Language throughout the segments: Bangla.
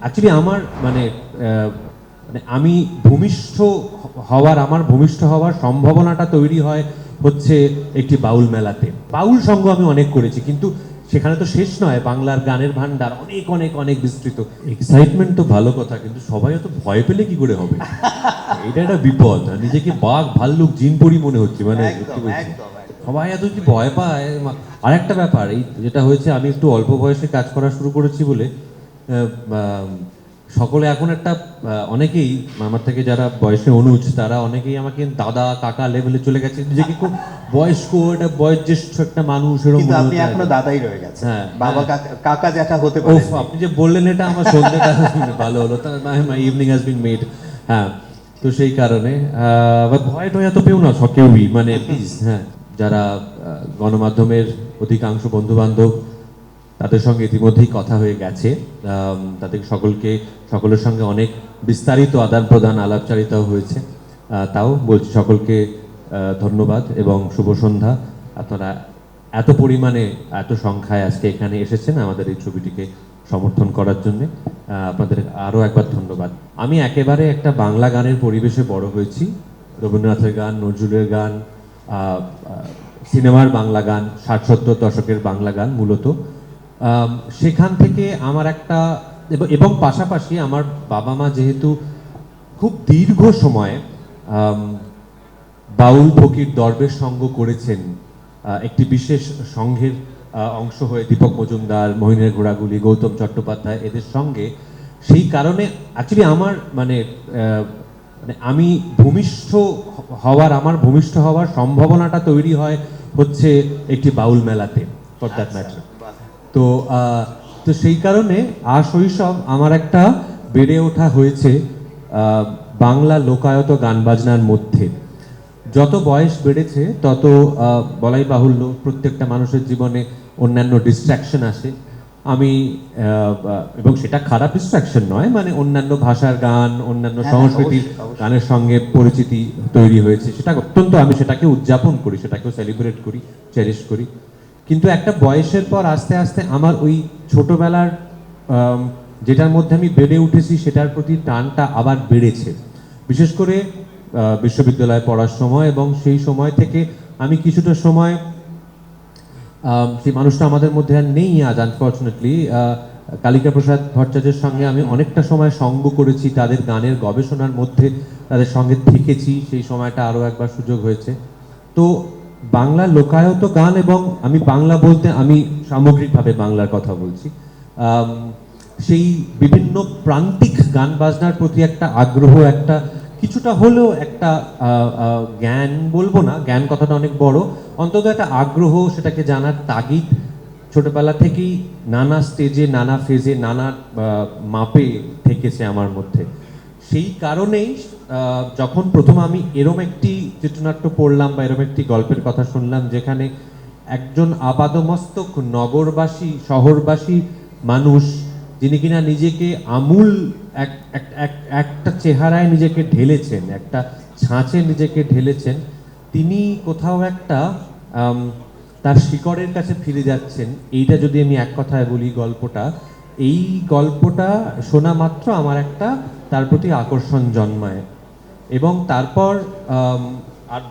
অ্যাকচুয়ালি আমার মানে মানে আমি ভূমিষ্ঠ হওয়ার আমার ভূমিষ্ঠ হওয়ার সম্ভাবনাটা তৈরি হয় হচ্ছে একটি বাউল মেলাতে। বাউল সঙ্গ আমি অনেক করেছি কিন্তু সেখানে তো শেষ নয় বাংলার গানের ভান্ডার অনেক অনেক অনেক বিস্তৃত। এক্সাইটমেন্ট তো ভালো কথা কিন্তু সবাই অত ভয় পেলে কি করে হবে? এটা একটা বিপদ নিজেকে বাঘ ভাল্লুক জিনপরি মনে হচ্ছে মানে। সবাই এত যদি ভয় পায় আর একটা ব্যাপার এই যেটা হয়েছে আমি একটু অল্প বয়সে কাজ করা শুরু করেছি বলে সকলে এখন একটা অনেকেই আমার থেকে যারা বয়সে অনুজ তারা অনেকেই আমাকে দাদা কাকা লেভেলে চলে গেছে। নিজেকে খুব বয়স্ক একটা বয়োজ্যেষ্ঠ একটা মানুষ এরকম কিন্তু আপনি এখনও দাদাই রয়ে গেছেন। হ্যাঁ, বাবা হ্যাঁ। কাকা- জ্যাঠা হতে পারে আপনি যে বললেন এটা আমার সন্ধ্যেটা ভালো হলো। My evening has been made হ্যাঁ তো সেই কারণে ভয় টয় এত পেও না সব কেউই মানে প্লিজ হ্যাঁ যারা গণমাধ্যমের অধিকাংশ বন্ধু বান্ধব তাদের সঙ্গে ইতিমধ্যেই কথা হয়ে গেছে। তাদের সকলকে, সকলের সঙ্গে অনেক বিস্তারিত আদান প্রদান আলাপচারিতাও হয়েছে। তাও বলছি সকলকে ধন্যবাদ এবং শুভ সন্ধ্যা। আপনারা এত পরিমাণে, এত সংখ্যায় আজকে এখানে এসেছেন আমাদের এই ছবিটিকে সমর্থন করার জন্য। আপনাদের আরও একবার ধন্যবাদ। আমি একেবারে একটা বাংলা গানের পরিবেশে বড় হয়েছি। রবীন্দ্রনাথের গান, নজরুলের গান সিনেমার বাংলা গান, ষাট সত্তর দশকের বাংলা গান মূলত। সেখান থেকে আমার একটা এবং- পাশাপাশি আমার বাবা মা যেহেতু খুব দীর্ঘ সময় বাউল ফকির দরবেশ সঙ্গ করেছেন একটি বিশেষ সংঘের অংশ হয়ে দীপক মজুমদার মহিনের ঘোড়াগুলি গৌতম চট্টোপাধ্যায় এদের সঙ্গে। সেই কারণে অ্যাকচুয়ালি আমার মানে মানে আমি ভূমিষ্ঠ হওয়ার আমার ভূমিষ্ঠ হওয়ার সম্ভাবনাটা তৈরি হয় হচ্ছে একটি বাউল মেলাতে ফর দ্যাট ম্যাটার তো তো সেই কারণে আর শৈশব আমার একটা বেড়ে ওঠা হয়েছে বাংলা লোকায়ত গান বাজনার মধ্যে। যত বয়স বেড়েছে তত বলাই বাহুল্য প্রত্যেকটা মানুষের জীবনে অন্যান্য ডিস্ট্র্যাকশন আসে। আমি এবং সেটা খারাপ ডিস্ট্রাকশন নয় মানে অন্যান্য ভাষার গান অন্যান্য হ্যাঁ, সংস্কৃতির অবশ্যই, অবশ্যই। গানের সঙ্গে পরিচিতি তৈরি হয়েছে। সেটা অত্যন্ত আমি সেটাকে উদযাপন করি সেটাকেও সেলিব্রেট করি চেরিশ করি। কিন্তু একটা বয়সের পর আস্তে আস্তে আমার ওই ছোটবেলার যেটার মধ্যে আমি বেড়ে উঠেছি সেটার প্রতি টানটা আবার বেড়েছে। বিশেষ করে বিশ্ববিদ্যালয়ে পড়ার সময় এবং সেই সময় থেকে আমি কিছুটা সময় সেই মানুষটা আমাদের মধ্যে আর নেই আজ আনফর্চুনেটলি কালিকা প্রসাদ ভট্টাচার্যের সঙ্গে আমি অনেকটা সময় সঙ্গ করেছি, তাদের গানের গবেষণার মধ্যে তাদের সঙ্গে থেকেছি, সেই সময়টা আরও একবার সুযোগ হয়েছে। তো বাংলা লোকায়ত গান এবং আমি বাংলা বলতে আমি সামগ্রিকভাবে বাংলার কথা বলছি। সেই বিভিন্ন প্রান্তিক গান বাজনার প্রতি একটা আগ্রহ, একটা কিছুটা হলেও একটা জ্ঞান বলব না, জ্ঞান কথাটা অনেক বড়, অন্তত একটা আগ্রহ, সেটাকে জানার তাগিদ, ছোটবেলা থেকেই নানা স্টেজে নানা ফেজে নানা মাপে থেকেছে আমার মধ্যে। সেই কারণেই যখন প্রথম আমি এরম একটি চিত্রনাট্য পড়লাম বা এরম একটি গল্পের কথা শুনলাম যেখানে একজন আপাদমস্তক নগরবাসী, শহরবাসী মানুষ, যিনি কিনা নিজেকে আমূল এক, এক- এক- একটা চেহারায় নিজেকে ঢেলেছেন, একটা ছাঁচে নিজেকে ঢেলেছেন, তিনি কোথাও একটা তার শিকড়ের কাছে ফিরে যাচ্ছেন। এইটা যদি আমি এক কথায় বলি গল্পটা, এই গল্পটা শোনা মাত্র আমার একটা, তার প্রতি আকর্ষণ জন্মায়। এবং তারপর আর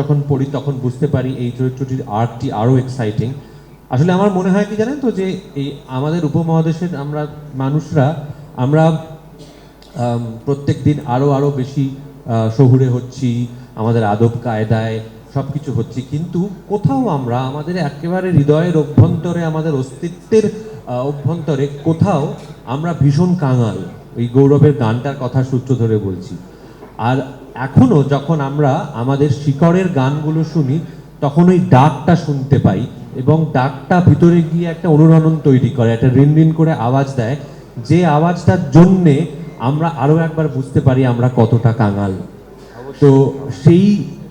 যখন পড়ি, তখন বুঝতে পারি এই চরিত্রটির আর্টটি আরও এক্সাইটিং আসলে আমার মনে হয় কি জানেন তো যে এই আমাদের উপমহাদেশের আমরা মানুষরা, আমরা প্রত্যেক দিন আরও আরও বেশি শহুরে হচ্ছি, আমাদের আদব কায়দায় সব কিছু হচ্ছে। কিন্তু কোথাও আমরা আমাদের একেবারে হৃদয়ের অভ্যন্তরে, আমাদের অস্তিত্বের অভ্যন্তরে কোথাও আমরা ভীষণ কাঙাল। ওই গৌরবের গানটার কথা সূত্র ধরে বলছি। আর এখনও যখন আমরা আমাদের শিকড়ের গানগুলো শুনি তখন ওই ডাকটা শুনতে পাই এবং ডাকটা ভিতরে গিয়ে একটা অনুরণন তৈরি করে একটা রিন রিন করে আওয়াজ দেয়। যে আওয়াজটার জন্যে আমরা আরও একবার বুঝতে পারি আমরা কতটা কাঙাল। তো সেই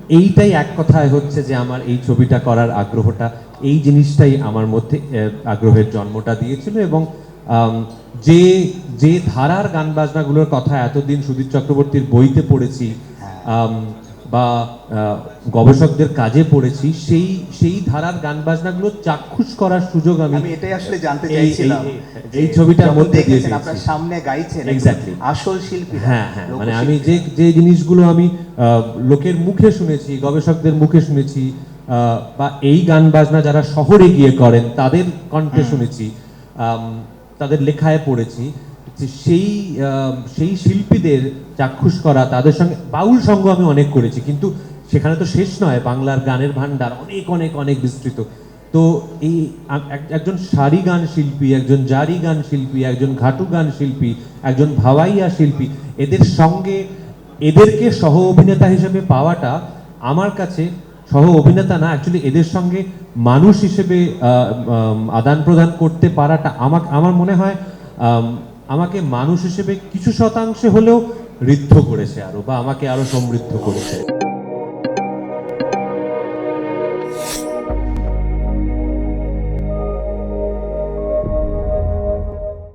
এইটাই এক কথায় হচ্ছে যে আমার এই ছবিটা করার আগ্রহটা। এই জিনিসটাই আমার মধ্যে আগ্রহের জন্মটা দিয়েছিল এবং যে যে ধারার গান বাজনাগুলোর কথা এতদিন সুধীর চক্রবর্তীর বইতে পড়েছি বা গবেষকদের কাজে পড়েছি সেই সেই ধারার গান বাজনাগুলো চাক্ষুষ করার সুযোগ আমি আমি এটাই আসলে জানতে চাইছিলাম এই- ছবিটার মধ্যে দিয়ে আপনার সামনে গাইছেন Exactly. আসল শিল্পী হ্যাঁ হ্যাঁ মানে আমি যে যে জিনিসগুলো আমি লোকের মুখে শুনেছি গবেষকদের মুখে শুনেছি বা এই গান বাজনা যারা শহরে গিয়ে করেন তাদের কণ্ঠে শুনেছি তাদের লেখায় পড়েছি, যে সেই সেই শিল্পীদের চাক্ষুষ করা তাদের সঙ্গে বাউল সঙ্গ আমি অনেক করেছি, কিন্তু সেখানে তো শেষ নয়, বাংলার গানের ভান্ডার অনেক অনেক অনেক বিস্তৃত। তো এই এক- একজন সারি গান শিল্পী, একজন জারি গান শিল্পী, একজন ঘাটু গান শিল্পী, একজন ভাওয়াইয়া শিল্পী, এদের সঙ্গে, এদেরকে সহ অভিনেতা হিসেবে পাওয়াটা আমার কাছে সহ অভিনেতা না অ্যাকচুয়ালি এদের সঙ্গে মানুষ হিসেবে আদান প্রদান করতে পারাটা আমার আমার মনে হয় আমাকে মানুষ হিসেবে কিছু শতাংশে হলেও ঋদ্ধ করেছে আরও, বা আমাকে আরও সমৃদ্ধ করেছে।